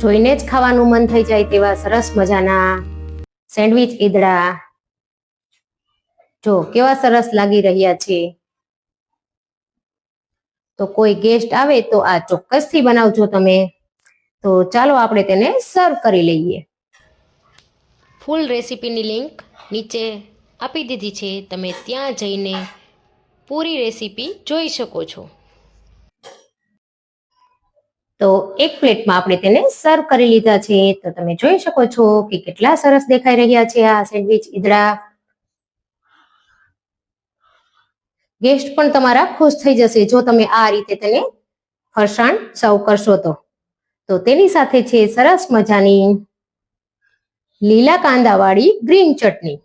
જોઈને જ ખાવાનું મન થઈ જાય તેવા સરસ મજાના સેન્ડવિચ ઈદડા. જો, કેવા સરસ લાગી રહ્યા છે. તો કોઈ ગેસ્ટ આવે તો આ ચોક્કસથી બનાવજો તમે. તો ચાલો આપણે તેને સર્વ કરી લઈએ. ફૂલ રેસીપીની લિંક નીચે આપી દીધી છે. તમે ત્યાં જઈને પૂરી રેસીપી જોઈ શકો છો. તો એક પ્લેટમાં આપણે તેને સર્વ કરી લીધા છે. તો તમે જોઈ શકો છો કે કેટલા સરસ દેખાઈ રહ્યા છે આ સેન્ડવિચ ઈદડા. ગેસ્ટ પણ તમારા ખુશ થઈ જશે જો તમે આ રીતે તેને ફરસાણ સર્વ કરશો તો. તો તેની સાથે છે સરસ મજાની લીલા કાંદાવાળી ગ્રીન ચટણી.